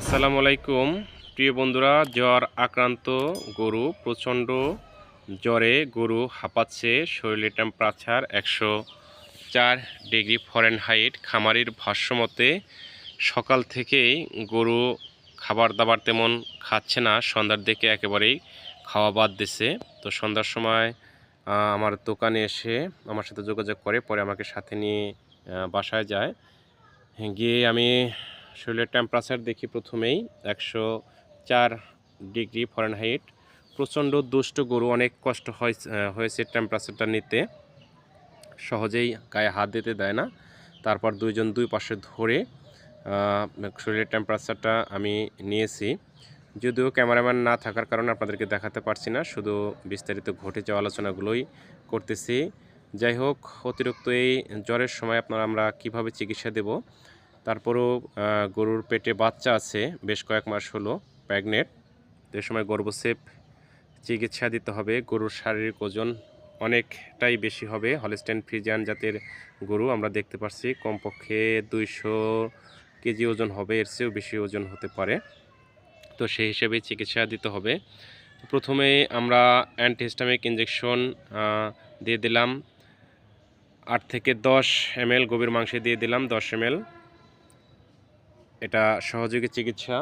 আসসালামু আলাইকুম। প্রিয় বন্ধুরা, জ্বর আক্রান্ত গরু, প্রচণ্ড জ্বরে গরু হাঁপাচ্ছে, শরীরের টেম্পারেচার একশো চার ডিগ্রি ফরেন হাইট খামারির ভাষ্যমতে সকাল থেকেই গরু খাবার দাবার তেমন খাচ্ছে না, সন্ধ্যার দিকে একেবারেই খাওয়া বাদ দিছে। তো সন্ধ্যার সময় আমার দোকানে এসে আমার সাথে যোগাযোগ করে, পরে আমাকে সাথে নিয়ে বাসায় যায়। গিয়ে আমি শরীরের টেম্পারেচার দেখি প্রথমেই, একশো চার ডিগ্রি ফরেনহাইট প্রচণ্ড দুষ্ট গরু, অনেক কষ্ট হয় হয়েছে টেম্পারেচারটা নিতে। সহজেই গায়ে হাত দিতে দেয় না। তারপর দুইজন দুই পাশে ধরে শরীরের টেম্পারেচারটা আমি নিয়েছি। যদিও ক্যামেরাম্যান না থাকার কারণে আপনাদেরকে দেখাতে পারছি না, শুধু বিস্তারিত ঘটে যাওয়া আলোচনাগুলোই করতেছি। যাই হোক, অতিরিক্ত এই জ্বরের সময় আপনারা আমরা কীভাবে চিকিৎসা দেব তারপরও গরুর পেটে বাচ্চা আছে, বেশ কয়েক মাস হলো প্রেগনেন্ট তো সময় গর্ভসেপ চিকিৎসা দিতে হবে, গরুর শারীরিক ওজন অনেকটাই বেশি হবে। হলিস্টেন ফ্রিজিয়ান জাতের গরু আমরা দেখতে পাচ্ছি কমপক্ষে দুইশো কেজি ওজন হবে, এর চেয়েও বেশি ওজন হতে পারে। তো সেই হিসেবে চিকিৎসা দিতে হবে। প্রথমে আমরা অ্যান্টিহিস্টামিক ইঞ্জেকশন দিয়ে দিলাম। আট থেকে দশ এম এল গভীর মাংসে দিয়ে দিলাম দশ এম এটা সহযোগী চিকিৎসা,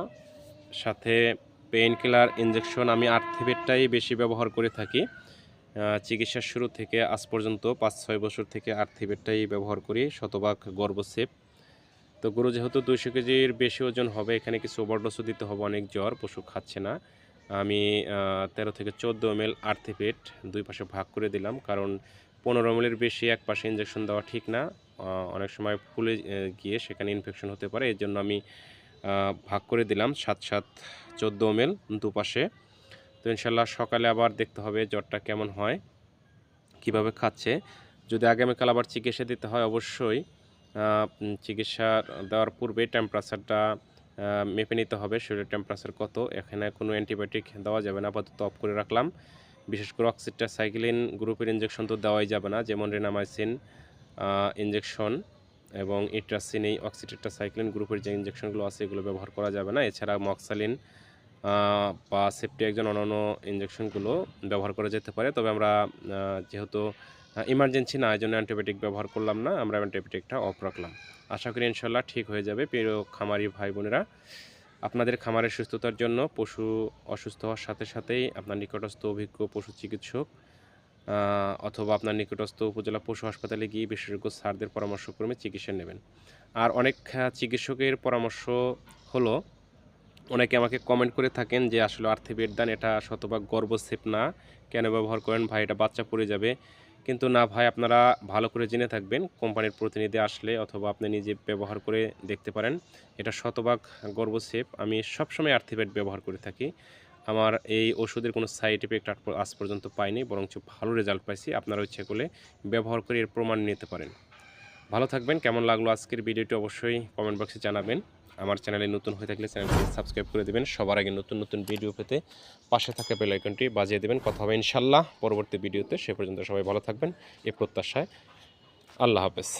সাথে পেইন কিলার ইঞ্জেকশন আমি আর্থিবেটটাই বেশি ব্যবহার করে থাকি। চিকিৎসার শুরু থেকে আজ পর্যন্ত পাঁচ ছয় বছর থেকে আর্থিবেটটাই ব্যবহার করি, শতভাগ গর্বসেপ তো গরু যেহেতু দুইশো কেজির বেশি ওজন হবে, এখানে কিছু ওভারডোজও দিতে হবে, অনেক জ্বর, পশু খাচ্ছে না। আমি তেরো থেকে চোদ্দ এম এল আর্থিপেট দুই পাশে ভাগ করে দিলাম, কারণ পনেরো এমএলের বেশি এক পাশে ইঞ্জেকশন দেওয়া ঠিক না। অনেক সময় ফুলে গিয়ে সেখানে ইনফেকশন হতে পারে। এর জন্য আমি ভাগ করে দিলাম সাত সাত চোদ্দ এম এল দুপাশে। তো ইনশাল্লাহ সকালে আবার দেখতে হবে জ্বরটা কেমন হয়, কীভাবে খাচ্ছে। যদি আগামীকাল আবার চিকিৎসা দিতে হয় অবশ্যই চিকিৎসা দেওয়ার পূর্বে টেম্পারেচারটা মেপে নিতে হবে শরীরের টেম্পারেচার কত। এখানে কোনো অ্যান্টিবায়োটিক দেওয়া যাবে না, আপাতত অফ করে রাখলাম। বিশেষ করে অক্সিটা সাইক্লিন গ্রুপের ইঞ্জেকশন তো দেওয়াই যাবে না, যেমন রেনামাইসিন ইঞ্জেকশন এবং ইট্রাসিন এই অক্সিটেট্রা সাইক্লিন গ্রুপের যে ইঞ্জেকশনগুলো আছে, এগুলো ব্যবহার করা যাবে না। এছাড়া মক্সালিন বা সেফটি একজন অন্যান্য ইঞ্জেকশনগুলো ব্যবহার করা যেতে পারে। তবে আমরা যেহেতু ইমার্জেন্সি না এই জন্য অ্যান্টিবায়োটিক ব্যবহার করলাম না, আমরা অ্যান্টিবায়োটিকটা অফ রাখলাম। আশা করি ইনশাল্লাহ ঠিক হয়ে যাবে। প্রিয় খামারি ভাই বোনেরা, আপনাদের খামারের সুস্থতার জন্য পশু অসুস্থ হওয়ার সাথে সাথেই আপনার নিকটস্থ অভিজ্ঞ পশু চিকিৎসক অথবা আপনার নিকটস্থ উপজেলা পশু হাসপাতালে গিয়ে বিশেষজ্ঞ স্যারদের পরামর্শক্রমে চিকিৎসা নেবেন। আর অনেক চিকিৎসকের পরামর্শ হলো, অনেকে আমাকে কমেন্ট করে থাকেন যে, আসলে আর্থিবেট দান এটা শতভাগ গর্বসেপ না। কেন ব্যবহার করেন? ভাই, এটা বাচ্চা পড়ে যাবে। কিন্তু না ভাই, আপনারা ভালো করে জেনে থাকবেন, কোম্পানির প্রতিনিধি আসলে অথবা আপনি নিজে ব্যবহার করে দেখতে পারেন। এটা শতভাগ গর্বসেপ। আমি সবসময় আর্থিবেট ব্যবহার করে থাকি। আমার এই ওষুধের কোনো সাইড এফেক্ট আজ পর্যন্ত পাইনি, বরঞ্চ ভালো রেজাল্ট পাইছি। আপনারা ইচ্ছে করলে ব্যবহার করে এর প্রমাণ নিতে পারেন। ভালো থাকবেন, কেমন লাগল আজকের ভিডিওটি অবশ্যই কমেন্ট বক্সে জানাবেন। আমার চ্যানেলে নতুন হয়ে থাকলে চ্যানেলটি সাবস্ক্রাইব করে দেবেন। সবার আগে নতুন নতুন ভিডিও পেতে পাশে থাকা বেল আইকনটি বাজিয়ে দেবেন। কথা হবে ইনশাল্লাহ পরবর্তী ভিডিওতে সে পর্যন্ত সবাই ভালো থাকবেন। এ প্রত্যাশায় আল্লাহ হাফেজ।